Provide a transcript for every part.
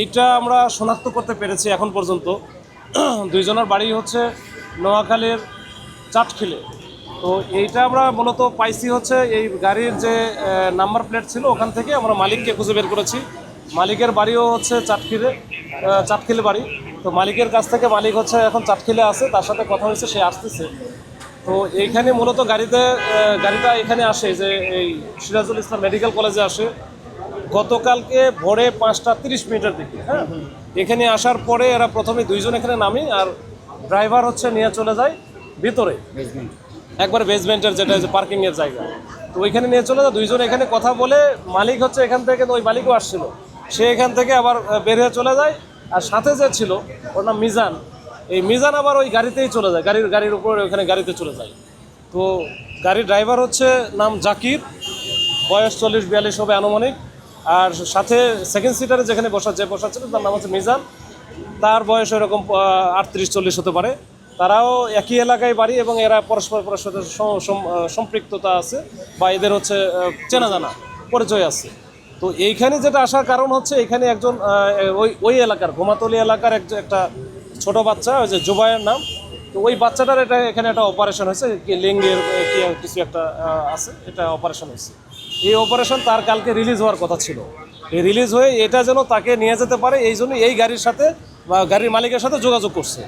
এইটা আমরা শনাক্ত করতে পেরেছি এখন পর্যন্ত। দুইজনের বাড়ি হচ্ছে নোয়াখালীর চাটখিলে। তো এইটা আমরা মূলত পাইছি হচ্ছে এই গাড়ির যে নাম্বার প্লেট ছিল, ওখান থেকে আমরা মালিককে খুঁজে বের করেছি। মালিকের বাড়িও হচ্ছে চাটখিলে চাটখিলে বাড়ি। তো মালিকের কাছ থেকে মালিক হচ্ছে এখন চাটখিলে আছে, তার সাথে কথা হয়েছে, সে আসতেছে। তো এইখানে মূলত গাড়িতে গাড়িটা এখানে আসে যে এই সিরাজুল ইসলাম মেডিকেল কলেজে আসে। গতকালকে ভোরে পাঁচটা তিরিশ মিনিটের দিকে হ্যাঁ? এখানে আসার পরে এরা প্রথমে দুইজন এখানে নামি আর ড্রাইভার হচ্ছে নিয়ে চলে যায় ভিতরে। একবার বেসমেন্টের যেটা হচ্ছে পার্কিং এর জায়গা। তো ওইখানে নিয়ে চলে যায় দুইজন এখানে কথা বলে মালিক হচ্ছে এখান থেকে ওই মালিকও আসছিল। সে এখান থেকে আবার বের হয়ে চলে যায় আর সাথে যে ছিল ওর নাম মিজান। এই মিজান আবার ওই গাড়িতেই চলে যায় গাড়ির গাড়ির উপরে ওখানে গাড়িতে চলে যায়। তো গাড়ির ড্রাইভার হচ্ছে নাম জাকির বয়স চল্লিশ বিয়াল্লিশ হবে আনুমানিক। আর সাথে সেকেন্ড সিটারে যেখানে বসা যে বসা ছিল তার নাম হচ্ছে মিজান। তার বয়স এরকম আটত্রিশ চল্লিশ হতে পারে। তারাও একই এলাকায় বাড়ি এবং এরা পরস্পর পরস্পর সম- সম- আহ, সম্পৃক্ততা আছে বা এদের হচ্ছে চেনা জানা পরিচয় আছে। তো এইখানে যেটা আসার কারণ হচ্ছে এখানে একজন ওই ওই এলাকার ঘোমাতলি এলাকার একজন একটা ছোট বাচ্চা ওই যে জুবাইয়ের নাম। তো ওই বাচ্চাটার এটা এখানে একটা অপারেশন হয়েছে কি লিঙ্গের কি কিছু একটা আছে এটা অপারেশন হয়েছে। এই অপারেশন তার কালকে রিলিজ হওয়ার কথা ছিল। এই রিলিজ হয়ে এটা যেন তাকে নিয়ে যেতে পারে, এই জন্য এই গাড়ির সাথে, বা গাড়ির মালিকের সাথে যোগাযোগ করছে।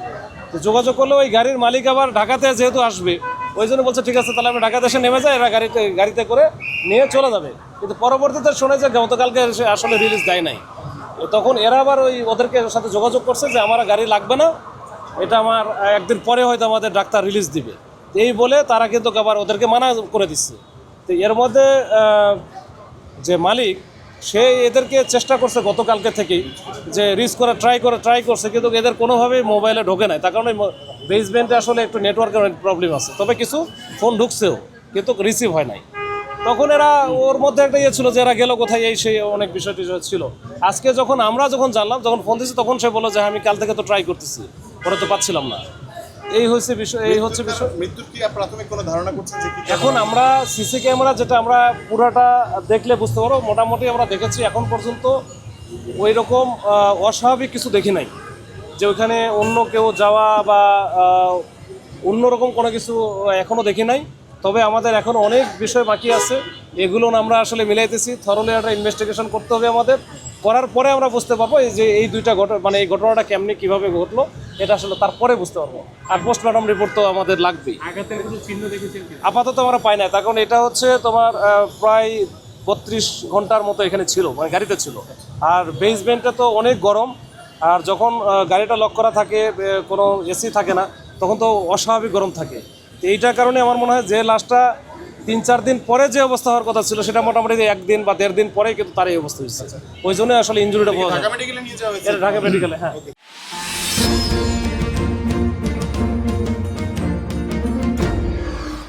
তো যোগাযোগ করলে ওই গাড়ির মালিক আবার ঢাকাতে যেহেতু আসবে, ওই জন্য বলছে, ঠিক আছে, তাহলে আমি ঢাকাতে এসে নেমে যাই, এরা গাড়িতে গাড়িতে করে নিয়ে চলে যাবে। কিন্তু পরবর্তীতে শুনে যে গতকালকে আসলে রিলিজ দেয় নাই। তখন এরা আবার ওই ওদেরকে সাথে যোগাযোগ করছে যে, আমার গাড়ি লাগবে না, এটা আমার, একদিন পরে হয়তো আমাদের ডাক্তার রিলিজ দিবে। এই বলে তারা কিন্তু আবার ওদেরকে মানা করে দিচ্ছে। তো এর মধ্যে যে মালিক, সে এদেরকে চেষ্টা করছে গতকালকে থেকেই যে রিস্ক করে ট্রাই করে ট্রাই করছে, কিন্তু এদের কোনোভাবেই মোবাইলে ঢোকে নাই। তার কারণে বেসমেন্টে আসলে একটু নেটওয়ার্কের প্রবলেম আছে। তবে কিছু ফোন ঢুকছেও, কিন্তু রিসিভ হয় নাই। তখন এরা ওর মধ্যে একটা ইয়ে ছিল যে এরা গেল কোথায়, এই সেই অনেক বিষয় টিষয় ছিল। আজকে যখন আমরা যখন জানলাম, যখন ফোন দিয়েছি তখন সে বলল যে আমি কাল থেকে তো ট্রাই করতেছি। পরে তো পাচ্ছিলাম না। এই হচ্ছে বিষয় এই হচ্ছে বিষয়। মৃত্যুর কি প্রাথমিক কোনো ধারণা করছেন যে এখন আমরা সিসি ক্যামেরা যেটা আমরা পুরাটা দেখলে বুঝতে পারব মোটামুটি আমরা দেখেছি এখন পর্যন্ত ওই রকম অস্বাভাবিক কিছু দেখি নাই। যে ওইখানে অন্য কেউ যাওয়া বা অন্যরকম কোনো কিছু এখনও দেখি নাই। তবে আমাদের এখন অনেক বিষয় বাকি আছে এগুলো আমরা আসলে মিলাইতেছি। থরলে একটা ইনভেস্টিগেশন করতে হবে আমাদের। করার পরে আমরা বুঝতে পারব এই যে এই দুইটা ঘটনা মানে এই ঘটনাটা কেমনি কীভাবে ঘটলো। এটা আসলে তারপরে বুঝতে পারব। আর পোস্টমর্টম রিপোর্ট তো আমাদের লাগবেই। আপাতত আমরা পাই না। তার কারণ এটা হচ্ছে তোমার প্রায় বত্রিশ ঘণ্টার মতো এখানে ছিল মানে গাড়িতে ছিল। আর বেসমেন্টটা তো অনেক গরম। আর যখন গাড়িটা লক করা থাকে কোনো এসি থাকে না তখন তো অস্বাভাবিক গরম থাকে। তো এইটার কারণে আমার মনে হয় যে লাশটা তিন চার দিন পরে যে অবস্থা হওয়ার কথা ছিল সেটা মোটামুটি একদিন বা দেড় দিন পরেই কিন্তু তার এই অবস্থা হয়েছে। ওই জন্যই আসলে ইঞ্জুরিটা ঢাকা মেডিকেলে হ্যাঁ।